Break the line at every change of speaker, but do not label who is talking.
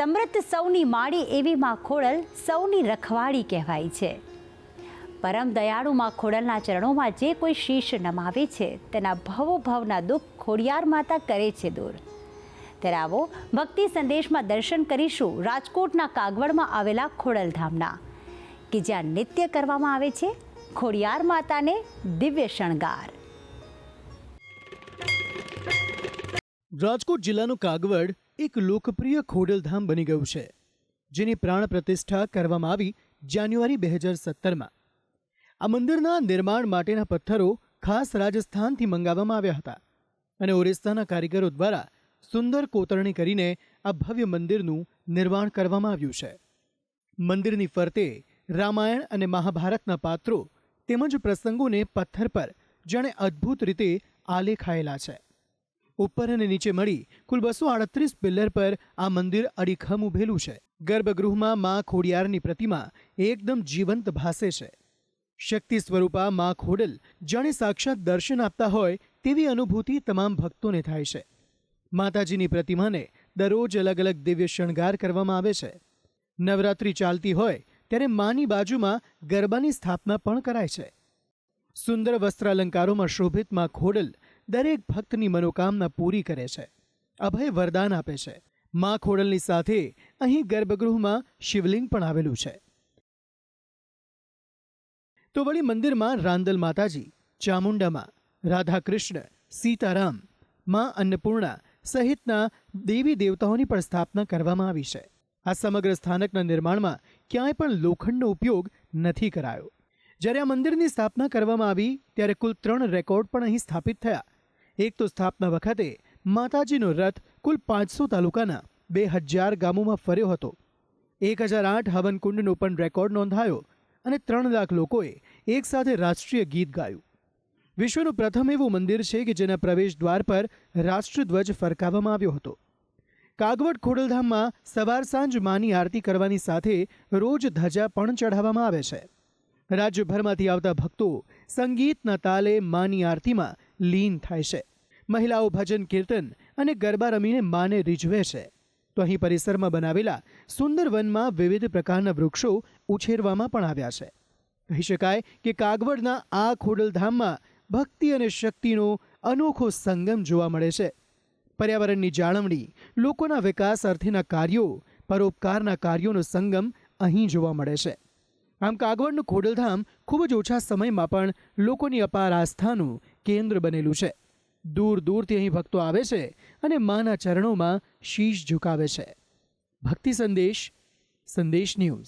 સમૃદ્ધ સૌની માળી એવી માં ખોડલ સૌની રખવાડી કહેવાય છે. પરમ દયાળુ માં ખોડલના ચરણોમાં જે કોઈ શીશ નમાવે છે, તેના ભવો ભવના દુઃખ ખોડિયાર માતા કરે છે દૂર. ત્યારે આવો ભક્તિ સંદેશમાં દર્શન કરીશું રાજકોટના કાગવડમાં આવેલા ખોડલધામના કે જ્યાં નિત્ય કરવામાં આવે છે ખોડિયાર માતાને દિવ્ય શણગાર.
રાજકોટ જિલ્લાનું કાગવડ એક લોકપ્રિય ખોડલધામ બની ગયું છે, જેની પ્રાણ પ્રતિષ્ઠા કરવામાં આવી જાન્યુઆરી બે હજાર સત્તરમાં. આ મંદિરના નિર્માણ માટેના પથ્થરો ખાસ રાજસ્થાનથી મંગાવવામાં આવ્યા હતા અને ઓરિસ્સાના કારીગરો દ્વારા સુંદર કોતરણી કરીને આ ભવ્ય મંદિરનું નિર્માણ કરવામાં આવ્યું છે. મંદિરની ફરતે રામાયણ અને મહાભારતના પાત્રો તેમજ પ્રસંગોને પથ્થર પર, જાણે અદ્ભુત રીતે આલેખાયેલા છે. ઉપર અને નીચે મળી કુલ બસો આડત્રીસ પિલ્લર પર આ મંદિર અડીખમ ઉભેલું છે. ગર્ભગૃહમાં મા ખોડિયારની પ્રતિમા એકદમ જીવંત ભાસે છે. શક્તિ સ્વરૂપા મા ખોડલ જાણે સાક્ષાત દર્શન આપતા હોય તેવી અનુભૂતિ તમામ ભક્તોને થાય છે. માતાજીની પ્રતિમાને દરરોજ અલગ અલગ દિવ્ય શણગાર કરવામાં આવે છે. નવરાત્રિ ચાલતી હોય ત્યારે માની બાજુમાં ગરબાની સ્થાપના પણ કરાય છે. સુંદર વસ્ત્રાલંકારોમાં શોભિતમાં ખોડલ દરેક ભક્તની મનોકામના પૂરી કરે છે. અભય વરદાન આપે છે. માં ખોડલની સાથે અહીં ગર્ભગૃહમાં શિવલિંગ પણ આવેલું છે. તો વળી મંદિરમાં રાંદલ માતાજી, ચામુંડામાં રાધાકૃષ્ણ, સીતારામ, માં અન્નપૂર્ણા સહિતના દેવી દેવતાઓની પણ સ્થાપના કરવામાં આવી છે. આ સમગ્ર સ્થાનકના નિર્માણમાં ક્યાંય પણ લોખંડનો ઉપયોગ નથી કરાયો. જ્યારે આ મંદિરની સ્થાપના કરવામાં આવી, ત્યારે કુલ ત્રણ રેકોર્ડ પણ અહીં સ્થાપિત થયા. એક તો સ્થાપના વખતે માતાજીનો રથ કુલ પાંચસો તાલુકાના બે હજાર ગામોમાં ફર્યો હતો. એક હજાર આઠ હવનકુંડનો પણ રેકોર્ડ નોંધાયો અને ત્રણ લાખ લોકોએ એકસાથે રાષ્ટ્રીય ગીત ગાયું. વિશ્વનું પ્રથમ એવું મંદિર છે કે જેના પ્રવેશ દ્વાર પર રાષ્ટ્રધ્વજ ફરકાવવામાં આવ્યો હતો. કાગવડ ખોડલધામમાં સવાર સાંજ માની આરતી કરવાની સાથે રોજ ધજા પણ ચઢાવવામાં આવે છે. રાજ્યભરમાંથી આવતા ભક્તો સંગીતના તાલે માની આરતીમાં લીન થાય છે. મહિલાઓ ભજન, કીર્તન અને ગરબા રમીને માને રીઝવે છે. તો અહીં પરિસરમાં બનાવેલા સુંદર વનમાં વિવિધ પ્રકારના વૃક્ષો ઉછેરવામાં પણ આવ્યા છે. કહી શકાય કે કાગવડના આ ખોડલધામમાં ભક્તિ અને શક્તિનો અનોખો સંગમ જોવા મળે છે. પર્યાવરણની જાળવણી, લોકોના વિકાસ અર્થેના કાર્યો, પરોપકારના કાર્યોનો સંગમ અહીં જોવા મળે છે. આમ કાગવડનું ખોડલધામ ખૂબ જ ઓછા સમયમાં પણ લોકોની અપાર આસ્થાનું કેન્દ્ર બનેલું છે. દૂર દૂરથી અહીં ભક્તો આવે છે અને માના ચરણોમાં શીશ ઝુકાવે છે. ભક્તિ સંદેશ સંદેશ ન્યૂઝ.